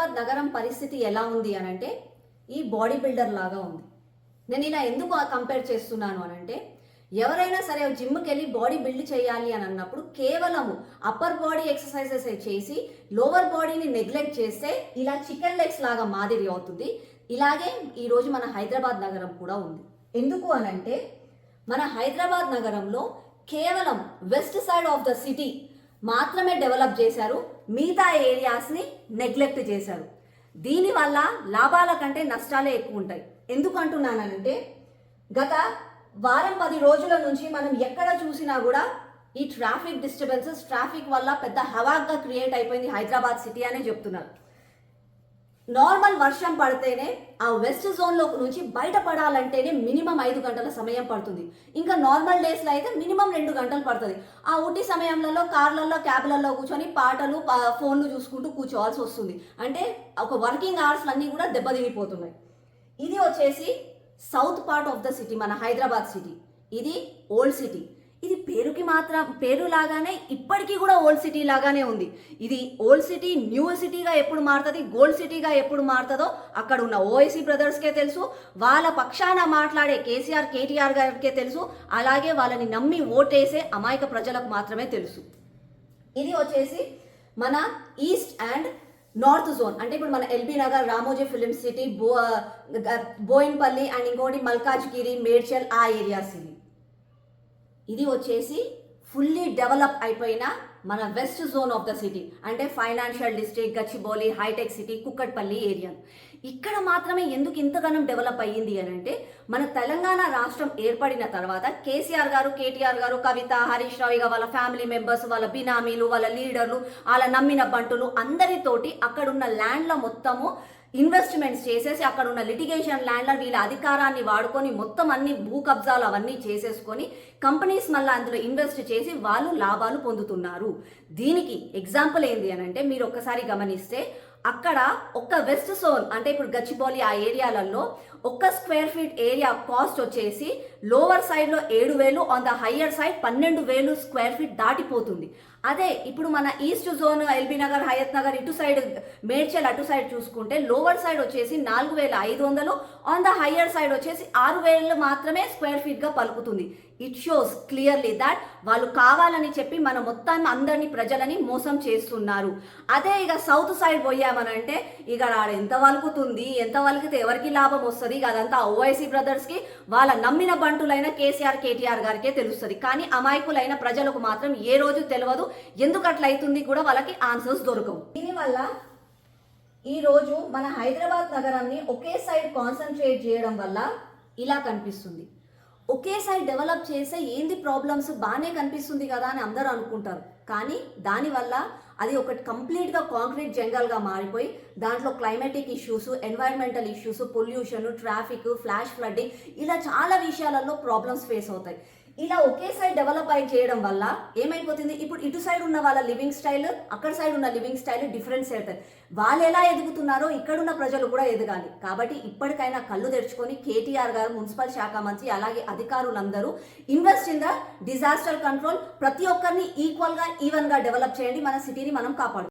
హైదరాబాద్ నగరం పరిస్థితి ఎలా ఉంది అని అంటే ఈ బాడీ బిల్డర్ లాగా ఉంది. నేను ఇలా ఎందుకు కంపేర్ చేస్తున్నాను అని అంటే ఎవరైనా సరే జిమ్కి వెళ్ళి బాడీ బిల్డ్ చేయాలి అని అన్నప్పుడు కేవలము అప్పర్ బాడీ ఎక్సర్సైజెస్ చేసి లోవర్ బాడీని నెగ్లెక్ట్ చేస్తే ఇలా చికెన్ లెగ్స్ లాగా మాదిరి అవుతుంది. ఇలాగే ఈరోజు మన హైదరాబాద్ నగరం కూడా ఉంది. ఎందుకు అనంటే మన హైదరాబాద్ నగరంలో కేవలం west side of the city మాత్రమే డెవలప్ చేశారు మిగతా ఏరియాస్ని నెగ్లెక్ట్ చేశారు. దీనివల్ల లాభాల కంటే నష్టాలే ఎక్కువ ఉంటాయి ఎందుకంటున్నానంటే గత వారం పది రోజుల నుంచి మనం ఎక్కడ చూసినా కూడా ఈ ట్రాఫిక్ డిస్టర్బెన్సెస్ ట్రాఫిక్ వల్ల పెద్ద హవాగ్గా క్రియేట్ అయిపోయింది హైదరాబాద్ సిటీ అనే చెప్తున్నారు. నార్మల్ వర్షం పడితేనే ఆ వెస్ట్ జోన్లో నుంచి బయటపడాలంటేనే మినిమం ఐదు గంటల సమయం పడుతుంది. ఇంకా నార్మల్ డేస్లో అయితే మినిమం రెండు గంటలు పడుతుంది. ఆ ఉట్టి సమయంలో కార్లలో క్యాబ్లలో కూర్చొని పాటలు పా- ఫోన్లు చూసుకుంటూ కూర్చోవాల్సి వస్తుంది. అంటే ఒక వర్కింగ్ అవర్స్ అన్నీ కూడా దెబ్బతినిపోతున్నాయి. ఇది వచ్చేసి south part of the city మన హైదరాబాద్ సిటీ. ఇది ఓల్డ్ సిటీ. ఇది పేరుకి మాత్రం పేరు లాగానే ఇప్పటికీ కూడా ఓల్డ్ సిటీ లాగానే ఉంది. ఇది ఓల్డ్ సిటీ న్యూ సిటీగా ఎప్పుడు మారుతుంది గోల్డ్ సిటీగా ఎప్పుడు మారుతుందో అక్కడ ఉన్న ఓఐసీ బ్రదర్స్కే తెలుసు వాళ్ళ పక్షాన మాట్లాడే కేసీఆర్ కేటీఆర్ గారికే తెలుసు అలాగే వాళ్ళని నమ్మి ఓటేసే అమాయక ప్రజలకు మాత్రమే తెలుసు. ఇది వచ్చేసి మన ఈస్ట్ అండ్ నార్త్ జోన్ అంటే ఇప్పుడు మన LB Nagar Ramoji film city బో బోయిన్పల్లి అండ్ ఇంకోటి మల్కాజ్గిరి మేడ్చల్ ఆ ఏరియాస్ ఇవి ఇది వచ్చేసి ఫుల్లీ డెవలప్ అయిపోయిన మన west zone of the city అంటే financial district Gachibowli hitech city Kukatpally area ఇక్కడ మాత్రమే ఎందుకు ఇంతగానం డెవలప్ అయ్యింది అని అంటే మన తెలంగాణ రాష్ట్రం ఏర్పడిన తర్వాత కేసీఆర్ గారు కేటీఆర్ గారు కవిత హరీష్ రావు ఇక వాళ్ళ ఫ్యామిలీ మెంబర్స్ వాళ్ళ బినామీలు వాళ్ళ లీడర్లు వాళ్ళ నమ్మిన బంటులు అందరితోటి అక్కడున్న ల్యాండ్ల మొత్తము ఇన్వెస్ట్మెంట్స్ చేసేసి అక్కడ ఉన్న లిటిగేషన్ ల్యాండ్ల వీళ్ళ అధికారాన్ని వాడుకొని మొత్తం అన్ని భూ కబ్జాలు అవన్నీ చేసేసుకొని కంపెనీస్ మళ్ళీ అందులో ఇన్వెస్ట్ చేసి వాళ్ళు లాభాలు పొందుతున్నారు. దీనికి ఎగ్జాంపుల్ ఏంది అని అంటే మీరు ఒక్కసారి గమనిస్తే అక్కడ ఒక్క వెస్ట్ జోన్ అంటే ఇప్పుడు గచ్చిబౌలి ఆ ఏరియాలలో ఒక్క స్క్వేర్ ఫీట్ ఏరియా కాస్ట్ వచ్చేసి లోవర్ సైడ్లో ఏడు వేలు ఆన్ ద హయ్యర్ సైడ్ పన్నెండు వేలు స్క్వేర్ ఫీట్ దాటిపోతుంది. అదే ఇప్పుడు మన east zone LB Nagar Hayat Nagar ఇటు సైడ్ మేడ్చల్ అటు సైడ్ చూసుకుంటే లోవర్ సైడ్ వచ్చేసి నాలుగు వేల ఐదు వందలు ఆన్ ద హయ్యర్ సైడ్ వచ్చేసి ఆరు వేలు మాత్రమే స్క్వేర్ ఫీట్గా పలుకుతుంది. ఇట్ షోస్ క్లియర్లీ దాట్ వాళ్ళు కావాలని చెప్పి మన మొత్తాన్ని అందరినీ ప్రజలని మోసం చేస్తున్నారు. అదే ఇక సౌత్ సైడ్ పోయామనంటే ఇక ఆడ ఎంత వలుకుతుంది ఎంత వలికితే ఎవరికి లాభం వస్తుంది? ఇక అదంతా ఓఐసీ బ్రదర్స్కి వాళ్ళ నమ్మిన బంటులైన కేసీఆర్ కేటీఆర్ గారికే తెలుస్తుంది. కానీ అమాయకులైన ప్రజలకు మాత్రం ఏ రోజు తెలియదు ఎందుకు అట్లయితుంది కూడా వాళ్ళకి ఆన్సర్స్ దొరకవు. దీనివల్ల ఈ రోజు మన హైదరాబాద్ నగరాన్ని ఒకే సైడ్ కాన్సన్ట్రేట్ చేయడం వల్ల ఇలా కనిపిస్తుంది. ఒకే సైడ్ డెవలప్ చేస్తే ఏంది ప్రాబ్లమ్స్? బాగానే కనిపిస్తుంది కదా అని అందరూ అనుకుంటారు. కానీ దానివల్ల అది ఒకటి కంప్లీట్గా కాంక్రీట్ జంగల్గా మారిపోయి దాంట్లో climatic issues environmental issues pollution traffic flash flooding ఇలా చాలా విషయాలలో ప్రాబ్లమ్స్ ఫేస్ అవుతాయి. ఇలా ఒకే సైడ్ డెవలప్ అయి చేయడం వల్ల ఏమైపోతుంది? ఇప్పుడు ఇటు సైడ్ ఉన్న వాళ్ళ లివింగ్ స్టైల్ అక్కడ సైడ్ ఉన్న లివింగ్ స్టైల్ డిఫరెన్స్ అవుతుంది వాళ్ళు ఎలా ఎదుగుతున్నారో ఇక్కడున్న ప్రజలు కూడా ఎదగాలి. కాబట్టి ఇప్పటికైనా కళ్ళు తెరుచుకొని కేటీఆర్ గారు మున్సిపల్ శాఖ మంత్రి అలాగే అధికారులందరూ invest in the disaster control ప్రతి ఒక్కరిని ఈక్వల్గా ఈవెన్గా డెవలప్ చేయండి. మన సిటీని మనం కాపాడు